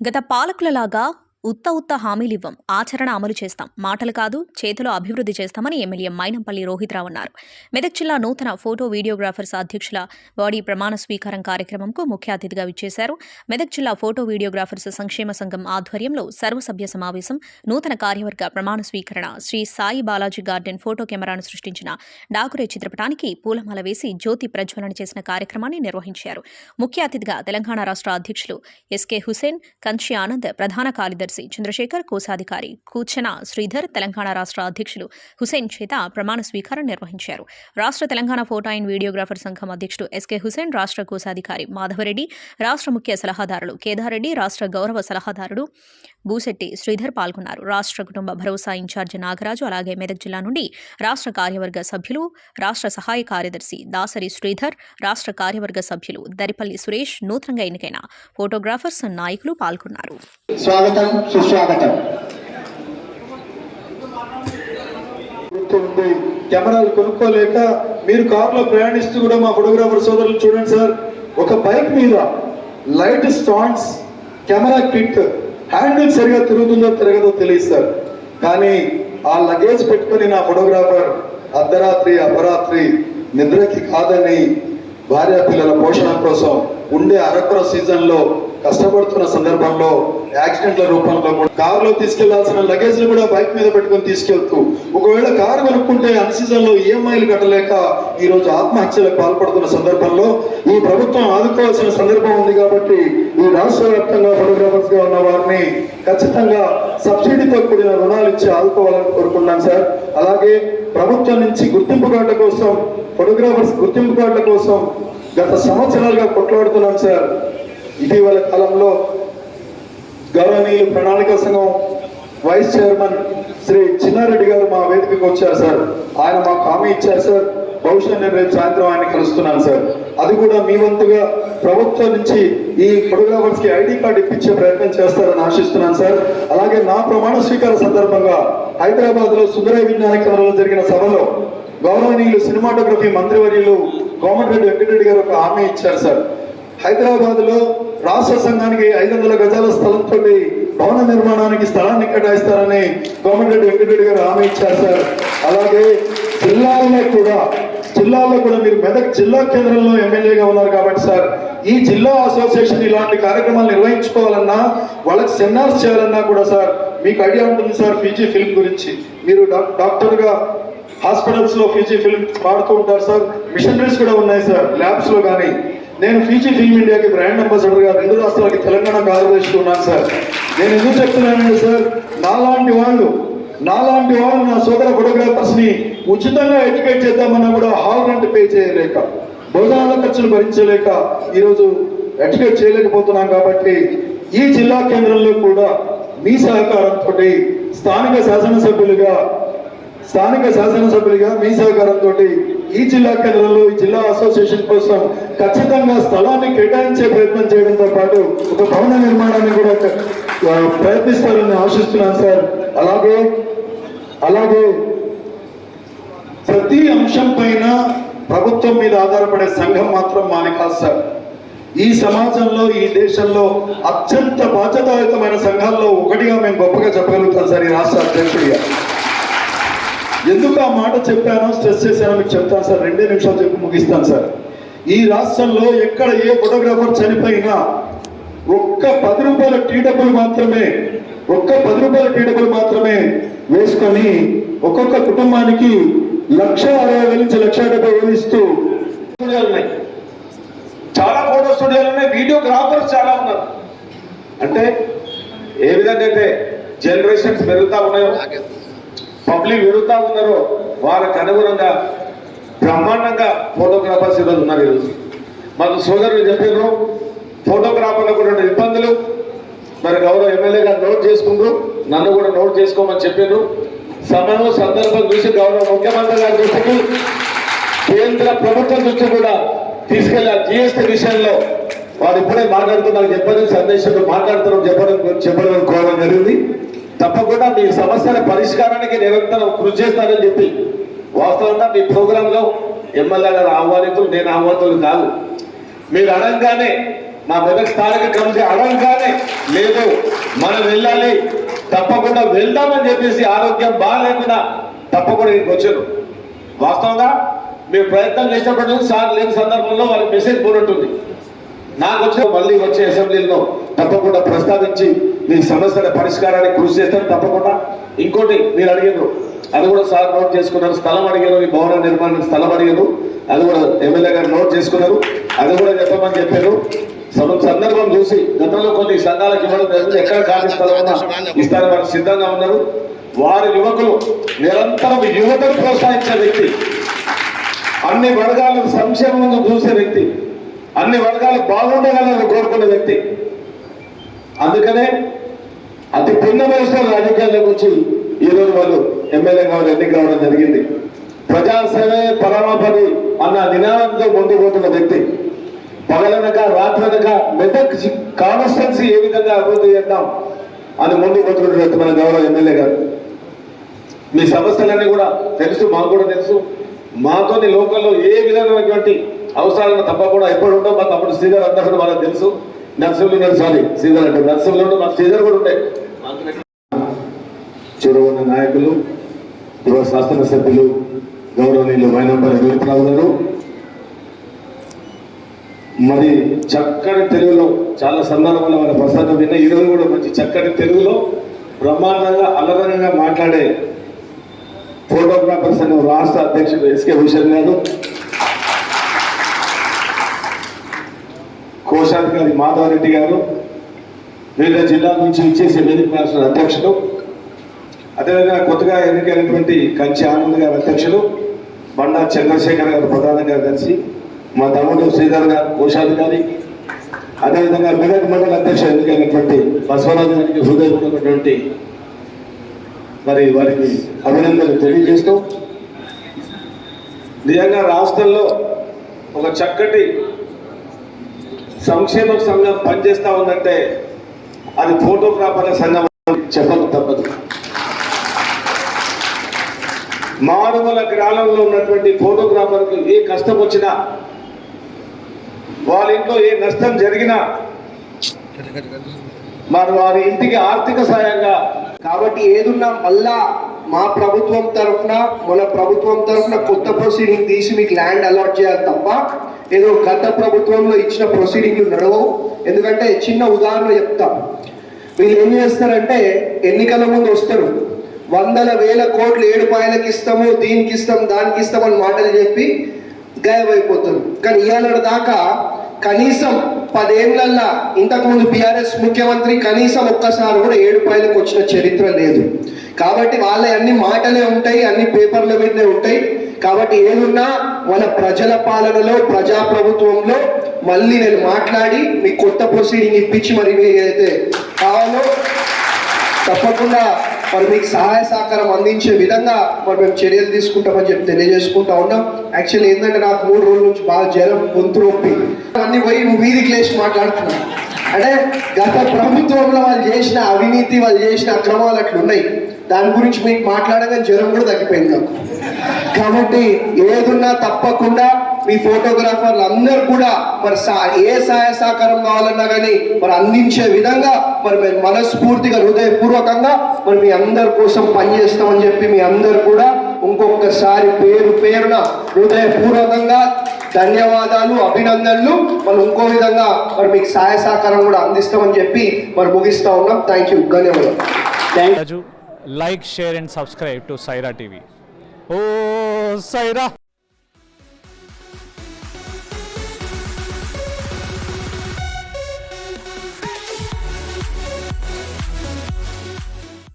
గత పాలకులలాగా ఉత్త ఉత్త హామీలివ్వం. ఆచరణ అమలు చేస్తాం. మాటలు కాదు చేతిలో అభివృద్ధి చేస్తామని ఎమ్మెల్యే మైనంపల్లి రోహిత్రావు అన్నారు. మెదక్ జిల్లా నూతన ఫోటో వీడియోగ్రాఫర్స్ అధ్యక్షుల బాడీ ప్రమాణ స్వీకారం కార్యక్రమంకు ముఖ్య అతిథిగా విచ్చేశారు. మెదక్ జిల్లా ఫోటో వీడియోగ్రాఫర్స్ సంక్షేమ సంఘం ఆధ్వర్యంలో సర్వసభ్య సమావేశం నూతన కార్యవర్గ ప్రమాణ స్వీకరణ శ్రీ సాయి బాలాజీ గార్డెన్ ఫోటో కెమెరాను సృష్టించిన డాకురే చిత్రపటానికి పూలమాల వేసి జ్యోతి ప్రజ్వలన చేసిన కార్యక్రమాన్ని నిర్వహించారు. ముఖ్య అతిథిగా తెలంగాణ రాష్ట్ర అధ్యక్షులు ఎస్కే హుసేన్ కంచి ఆనంద్ ప్రధాన కార్యదర్శి చంద్రశేఖర్ కోశాధికారి కూచన శ్రీధర్ తెలంగాణ రాష్ట్ర అధ్యక్షులు హుసేన్ చేత ప్రమాణ స్వీకారం నిర్వహించారు. రాష్ట్ర తెలంగాణ ఫోటో అండ్ వీడియోగ్రాఫర్ సంఘం అధ్యక్షుడు ఎస్కే హుసేన్ రాష్ట్ర కోశాధికారి మాధవరెడ్డి రాష్ట్ర ముఖ్య సలహాదారులు కేదారెడ్డి రాష్ట్ర గౌరవ సలహాదారుడు బూసెట్టి శ్రీధర్ పాల్గొన్నారు. రాష్ట్ర కుటుంబ భరోసా ఇన్ఛార్జి నాగరాజు అలాగే మెదక్ జిల్లా నుండి రాష్ట్ర కార్యవర్గ సభ్యులు రాష్ట్ర సహాయ కార్యదర్శి దాసరి శ్రీధర్ రాష్ట్ర కార్యవర్గ సభ్యులు దరిపల్లి సురేష్ నూతనంగా ఎన్నికైన ఫోటోగ్రాఫర్స్ నాయకులు పాల్గొన్నారు. స్వాగతం సుస్వాగతం. ఉంది కెమెరాలు కొనుక్కోలేక మీరు కారులో ప్రయాణిస్తూ కూడా మా ఫోటోగ్రాఫర్ సోదరులు చూడండి సార్. ఒక బైక్ మీద light stands camera kit handle సరిగా తిరుగుతుందో తిరగదో తెలియస్తారు కానీ ఆ లగేజ్ పెట్టుకుని నా ఫోటోగ్రాఫర్ అర్ధరాత్రి అపరాత్రి నిద్రకి కాదని భార్య పిల్లల పోషణ కోసం ఉండే అరకుర సీజన్లో కష్టపడుతున్న సందర్భంలో యాక్సిడెంట్ల రూపంలో కూడా కారులో తీసుకెళ్ళాల్సిన లగేజ్లు కూడా బైక్ మీద పెట్టుకొని తీసుకెళ్తూ ఒకవేళ కారు కొనుక్కుంటే అన్ సీజన్లో ఈఎంఐలు కట్టలేక ఈరోజు ఆత్మహత్యలకు పాల్పడుతున్న సందర్భంలో ఈ ప్రభుత్వం ఆదుకోవాల్సిన సందర్భం ఉంది కాబట్టి ఈ రాష్ట్ర వ్యాప్తంగా ఫోటోగ్రాఫర్స్గా ఉన్న వారిని ఖచ్చితంగా సబ్సిడీతో కూడిన రుణాలు ఇచ్చి ఆదుకోవాలని కోరుకున్నాను సార్. అలాగే ప్రభుత్వం నుంచి గుర్తింపు కార్డుల కోసం ఫోటోగ్రాఫర్స్ గుర్తింపు కార్డుల కోసం గత సంవత్సరాలుగా కొట్లాడుతున్నాం సార్. ఇటీవల కాలంలో గౌరవనీయులు ప్రణాళిక సంఘం వైస్ చైర్మన్ శ్రీ చిన్నారెడ్డి గారు మా వేదికకు వచ్చారు సార్. ఆయన మాకు హామీ ఇచ్చారు సార్. బహుశా నేను రేపు సాయంత్రం ఆయన కలుస్తున్నాను సార్. అది కూడా మీ వంతుగా ప్రభుత్వం నుంచి ఈ ఫోటోగ్రాఫర్స్కి ఐడి కార్డు ఇప్పించే ప్రయత్నం చేస్తారని ఆశిస్తున్నాను సార్. అలాగే నా ప్రమాణ స్వీకార సందర్భంగా హైదరాబాద్లో సుందరయ విజ్ఞాన కేంద్రంలో జరిగిన సభలో గౌరవనీయులు సినిమాటోగ్రఫీ మంత్రివర్యులు కోమటిరెడ్డి వెంకటరెడ్డి గారు ఒక హామీ ఇచ్చారు సార్. హైదరాబాద్లో రాష్ట్ర సంఘానికి ఐదు వందల గజాల స్థలంతో భవన నిర్మాణానికి స్థలాన్ని కేటాయిస్తారని కోమటిరెడ్డి వెంకటరెడ్డి గారు హామీ ఇచ్చారు సార్. అలాగే జిల్లాలో కూడా జిల్లాలో కూడా మీరు మెదక్ జిల్లా కేంద్రంలో ఎమ్మెల్యేగా ఉన్నారు కాబట్టి సార్ ఈ జిల్లా అసోసియేషన్ ఇలాంటి కార్యక్రమాలు నిర్వహించుకోవాలన్నా వాళ్ళకి సెమినార్స్ చేయాలన్నా కూడా సార్ మీకు ఐడియా ఉంటుంది సార్ పీజీ ఫిల్మ్ గురించి. మీరు డాక్- డాక్టర్గా హాస్పిటల్స్లో ఫీజీ ఫిల్మ్ వాడుతూ ఉంటారు సార్. మిషనరీస్ కూడా ఉన్నాయి సార్ ల్యాబ్స్లో కానీ. నేను ఫీజీ ఫిల్మ్ ఇండియాకి బ్రాండ్ అంబాసిడర్గా రెండు రాష్ట్రాలకి తెలంగాణ కార్యదర్శి ఉన్నాను సార్. నేను ఎందుకు చెప్తున్నానంటే సార్ నాలాంటి వాళ్ళు నాలాంటి వాళ్ళు నా సోదర ఫోటోగ్రాఫర్స్ని ఉచితంగా ఎడ్యుకేట్ చేద్దామన్నా కూడా హాల్ రెంట్ పే చేయలేక భోజనాల ఖర్చులు భరించలేక ఈరోజు ఎడ్యుకేట్ చేయలేకపోతున్నాం కాబట్టి ఈ జిల్లా కేంద్రంలో కూడా మీ సహకారంతో స్థానిక శాసనసభ్యులుగా స్థానిక శాసనసభ్యులుగా మీ సహకారంతో ఈ జిల్లా కేంద్రంలో ఈ జిల్లా అసోసియేషన్ కోసం ఖచ్చితంగా స్థలాన్ని కేటాయించే ప్రయత్నం చేయడంతో పాటు ఒక భవన నిర్మాణాన్ని కూడా ప్రయత్నిస్తారని ఆశిస్తున్నాను సార్. అలాగే అలాగే ప్రతి అంశం పైన ప్రభుత్వం మీద ఆధారపడే సంఘం మాత్రం మాది కాదు సార్. ఈ సమాజంలో ఈ దేశంలో అత్యంత బాధ్యతాయుతమైన సంఘాల్లో ఒకటిగా మేము గొప్పగా చెప్పగలుగుతాం సార్ ఈ రాష్ట్ర అధ్యక్షుడిగా. ఎందుకు ఆ మాట చెప్పానో స్ట్రెస్ చేశానో మీకు చెప్తాను సార్. రెండే నిమిషాలు చెప్పి ముగిస్తాను సార్. ఈ రాష్ట్రంలో ఎక్కడ ఏ ఫోటోగ్రాఫర్ చనిపోయినా ఒక్క పది రూపాయల టీ డబ్బులు మాత్రమే ఒక్క పది రూపాయల టీ డబ్బులు మాత్రమే వేసుకొని ఒక్కొక్క కుటుంబానికి లక్ష అరవై వేల నుంచి లక్ష డెబ్బై వేలు ఇస్తూ స్టూడియోలు ఉన్నాయి. చాలా ఫోటో స్టూడియోలు ఉన్నాయి వీడియోగ్రాఫర్స్ చాలా ఉన్నారు. అంటే ఏ విధంగా అయితే జనరేషన్స్ పెరుగుతా ఉన్నాయో పబ్లిక్ పెరుగుతా ఉన్నారో వారికి అనుగుణంగా బ్రహ్మాండంగా ఫోటోగ్రాఫర్స్ ఈరోజు ఉన్నారు ఈరోజు మాకు సోదరులు చెప్పారు ఫోటోగ్రాఫర్లకు రెండు ఇబ్బందులు. మరి గౌరవ ఎమ్మెల్యే గారు నోట్ చేసుకుంటూ నన్ను కూడా నోట్ చేసుకోమని చెప్పారు సమయం సందర్భం చూసి గౌరవ ముఖ్యమంత్రి గారి దృష్టికి కేంద్ర ప్రభుత్వం దృష్టి కూడా తీసుకెళ్ళి జిఎస్టీ విషయంలో. వారు ఇప్పుడే మాట్లాడుతున్నారు నాకు చెప్పడం సందేశంలో మాట్లాడుతున్నాం చెప్పడం చెప్పడం కోరడం జరిగింది. తప్పకుండా మీ సమస్యల పరిష్కారానికి నిరంతరం కృషి చేస్తానని చెప్పి వాస్తవంగా మీ ప్రోగ్రామ్లో ఎమ్మెల్యే గారు ఆహ్వానితులు నేను ఆహ్వానితులు కాదు. మీరు అడగగానే మా మెదక్ స్థానిక కమిటీ అడగగానే లేదు మనం వెళ్ళాలి తప్పకుండా వెళ్దామని చెప్పేసి ఆరోగ్యం బాగాలేకుండా తప్పకుండా ఇక్కడికి వచ్చారు. వాస్తవంగా మీరు ప్రయత్నం చేసినప్పటి నుంచి సార్ లేని సందర్భంలో వాళ్ళకి మెసేజ్ పోనట్టుంది. నాకు వచ్చే మళ్ళీ వచ్చే అసెంబ్లీలో తప్పకుండా ప్రస్తావించి మీ సమస్యల పరిష్కారానికి కృషి చేస్తాను. తప్పకుండా ఇంకోటి మీరు అడిగారు. అది కూడా సార్ నోట్ చేసుకున్నారు. స్థలం అడిగారు. ఈ భవన నిర్మాణానికి స్థలం అడిగారు. అది కూడా ఎమ్మెల్యే గారు నోట్ చేసుకున్నారు. అది కూడా చెప్పమని చెప్పారు. సందర్భం చూసి గతంలో కొన్ని సంఘాలకు ఇవ్వడం జరిగింది. ఎక్కడ ఖాళీ స్థలం ఇస్తారు ఇస్తారని వారు సిద్ధంగా ఉన్నారు. వారి యువకులు నిరంతరం యువతను ప్రోత్సహించే వ్యక్తి. అన్ని వర్గాల సంక్షేమం చూసే వ్యక్తి. అన్ని వర్గాలు బాగుండాలని కోరుకునే వ్యక్తి. అందుకనే అతి భిన్న వయసులో రాజకీయాల్లోకి వచ్చి ఈరోజు వాళ్ళు ఎమ్మెల్యే కావాలి ఎన్నిక కావడం జరిగింది. ప్రజాసేవే పరమాపది అన్న నినాదంతో ముందుకు పోతున్న వ్యక్తి. పగలనక రాత్రనక మెదక్ కాన్స్టెన్సీ ఏ విధంగా అభివృద్ధి చేద్దాం అని ముందు పోతున్న మన గౌరవ ఎమ్మెల్యే గారు. మీ సమస్యలన్నీ కూడా తెలుసు మాకు కూడా తెలుసు. మాతోని లోకల్లో ఏ విధమైనటువంటి అవసరాలను తప్పకుండా ఎప్పుడు ఉండవు. మా తప్పుడు శ్రీధర్ అంతా కూడా మనకు తెలుసు. నర్సింహులు ఉన్నాడు సారీ శ్రీధర్ అంటే నర్సింహులు మా శ్రీధర్ కూడా ఉండే. చూడవన్న నాయకులు యువ శాసనసభ్యులు గౌరవనీయులు మైనంపల్లి వీరప్రావు గారు. మరి చక్కటి తెలుగులో చాలా సందర్భాల్లో మన ప్రసాదం విన్న ఈరోజు కూడా మంచి చక్కటి తెలుగులో బ్రహ్మాండంగా అలరంగా మాట్లాడే ఫోటోగ్రాఫర్స్ అని రాష్ట్ర అధ్యక్షుడు ఎస్కే భూషణ్ గారు కోశాధికారి మాధవరెడ్డి గారు వివిధ జిల్లాల నుంచి ఇచ్చేసి వేదిక రాష్ట్ర అధ్యక్షుడు అదేవిధంగా కొత్తగా ఎన్నికైనటువంటి కంచి ఆనంద్ గారు అధ్యక్షులు బండా చంద్రశేఖర్ గారు ప్రధాన కలిసి మా తమ్ముడు శ్రీధర్ గారు కోశాధికారి. అదేవిధంగా మెదక్ మండల అధ్యక్ష ఎన్నికైనటువంటి బసవరాజు గారికి హృదయపూర్వకమైనటువంటి మరి వారికి అభినందనలు తెలియజేస్తూ నిజంగా రాష్ట్రంలో ఒక చక్కటి సంక్షేమ సంఘం పనిచేస్తా ఉందంటే అది ఫోటోగ్రాఫర్ల సంఘం చెప్పక తప్పదు. మారుమూల గ్రామంలో ఉన్నటువంటి ఫోటోగ్రాఫర్కు ఏ కష్టం వచ్చినా వాళ్ళ ఇంట్లో ఏ నష్టం జరిగినా మరి వారి ఇంటికి ఆర్థిక సాయంగా. కాబట్టి ఏదున్నా మళ్ళా మా ప్రభుత్వం తరఫున మన ప్రభుత్వం తరఫున కొత్త ప్రొసీడింగ్ తీసి మీకు ల్యాండ్ అలాట్ చేయాలి తప్ప ఏదో గత ప్రభుత్వంలో ఇచ్చిన ప్రొసీడింగ్లు నడవవు. ఎందుకంటే చిన్న ఉదాహరణ చెప్తాం. వీళ్ళు ఏం చేస్తారంటే ఎన్నికల ముందు వస్తారు. వందల వేల కోట్లు ఏడు పాయలకి ఇస్తాము దీనికి ఇస్తాం దానికి ఇస్తాం అని మాటలు చెప్పి గాయమైపోతారు కానీ ఇవాళ దాకా కనీసం పదేళ్ళల్లా ఇంతకుముందు బీఆర్ఎస్ ముఖ్యమంత్రి కనీసం ఒక్కసారి కూడా ఏడు పైలకు వచ్చిన చరిత్ర లేదు. కాబట్టి వాళ్ళ అన్ని మాటలే ఉంటాయి అన్ని పేపర్ల మీదనే ఉంటాయి. కాబట్టి ఏదున్నా మన ప్రజల పాలనలో ప్రజాప్రభుత్వంలో మళ్ళీ నేను మాట్లాడి మీకు కొత్త ప్రొసీడింగ్ ఇప్పించి మరి మీకు ఏదైతే కావాలో తప్పకుండా మరి మీకు సహాయ సహకారం అందించే విధంగా మరి మేము చర్యలు తీసుకుంటామని చెప్పి తెలియజేసుకుంటా ఉన్నాం. యాక్చువల్లీ ఏంటంటే నాకు మూడు రోజుల నుంచి బాగా జ్వరం గొంతు నొప్పి. అన్ని పోయి నువ్వు వీధికి లేచి మాట్లాడుతున్నావు అంటే గత ప్రభుత్వంలో వాళ్ళు చేసిన అవినీతి వాళ్ళు చేసిన అక్రమాలు అట్లా ఉన్నాయి. దాని గురించి మీకు మాట్లాడగానే జ్వరం కూడా తగ్గిపోయింది నాకు. కాబట్టి ఏదున్నా తప్పకుండా మీ ఫోటోగ్రాఫర్లు అందరూ కూడా మరి సా- ఏ సహాయ సహకారం కావాలన్నా కానీ మరి అందించే విధంగా మరి మేము మనస్ఫూర్తిగా హృదయపూర్వకంగా మరి మీ అందరి కోసం పనిచేస్తామని చెప్పి మీ అందరు కూడా ఇంకొకసారి పేరు పేరున హృదయపూర్వకంగా ధన్యవాదాలు అభినందనలు. మరి ఇంకో విధంగా మరి మీకు సహాయ సహకారం కూడా అందిస్తామని చెప్పి మరి ముగిస్తా ఉన్నాం. థ్యాంక్ యూ ధన్యవాదాలు. Raju like share and subscribe to Saira TV oh Sye Raa!